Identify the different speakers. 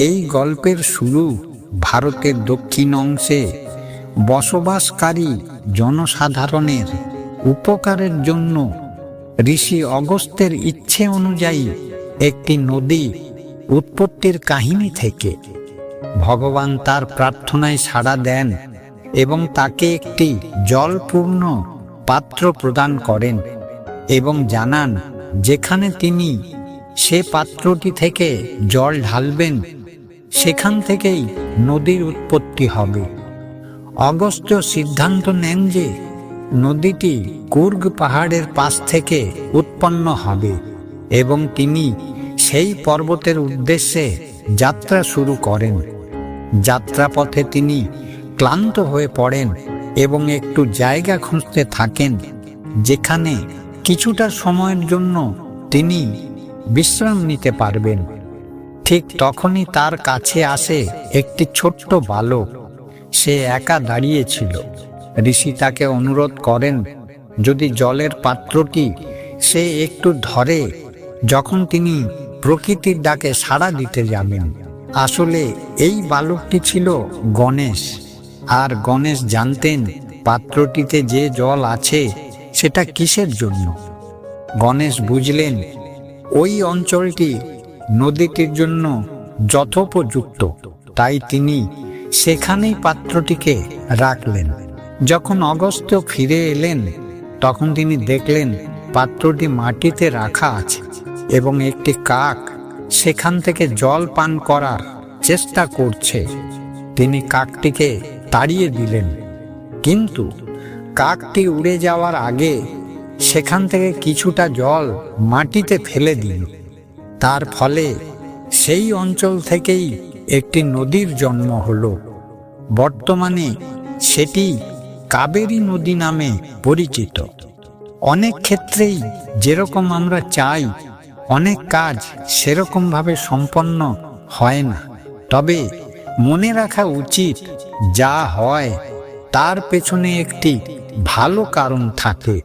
Speaker 1: এই গল্পের শুরু ভারতের দক্ষিণ অংশে। বসবাসকারী জনসাধারণের উপকারের জন্য ঋষি অগস্ত্যের ইচ্ছে অনুযায়ী একটি নদী উৎপত্তির কাহিনী থেকে ভগবান তার প্রার্থনায় সাড়া দেন এবং তাকে একটি জলপূর্ণ পাত্র প্রদান করেন এবং জানান, যেখানে তিনি সে পাত্রটি থেকে জল ঢালবেন সেখান থেকেই নদীর উৎপত্তি হবে। অগস্ত্য সিদ্ধান্ত নেন যে নদীটি কুর্গ পাহাড়ের পাশ থেকে উৎপন্ন হবে এবং তিনি সেই পর্বতের উদ্দেশ্যে যাত্রা শুরু করেন। যাত্রাপথে তিনি ক্লান্ত হয়ে পড়েন এবং একটু জায়গা খুঁজতে থাকেন, যেখানে কিছুটা সময়ের জন্য তিনি বিশ্রাম নিতে পারবেন। ঠিক তখনই তার কাছে আসে একটি ছোট্ট বালক। সে একা দাঁড়িয়েছিল ঋষি তাকে অনুরোধ করেন, যদি জলের পাত্রটি সে একটু ধরে, যখন তিনি প্রকৃতির ডাকে সাড়া দিতে যাবেন। আসলে এই বালকটি ছিল গণেশ। আর গণেশ জানতেন পাত্রটিতে যে জল আছে, সেটা কিসের জন্য? গণেশ বুঝলেন, ওই অঞ্চলটি নদীটির জন্য যথোপযুক্ত। তাই তিনি সেখানেই পাত্রটিকে রাখলেন। যখন অগস্ত্য ফিরে এলেন, তখন তিনি দেখলেন পাত্রটি মাটিতে রাখা আছে এবং একটি কাক সেখান থেকে জল পান করার চেষ্টা করছে। তিনি কাকটিকে তাড়িয়ে দিলেন। কিন্তু কাকটি উড়ে যাওয়ার আগে সেখান থেকে কিছুটা জল মাটিতে ফেলে দিল। তার ফলে সেই অঞ্চল থেকেই একটি নদীর জন্ম হল। বর্তমানে সেটি কাবেরী নদী নামে পরিচিত। অনেক ক্ষেত্রেই যেরকম আমরা চাই, অনেক কাজ সেরকমভাবে সম্পন্ন হয় না। তবে মনে রাখা উচিত যা হয়, তার পেছনে একটি ভালো কারণ থাকে।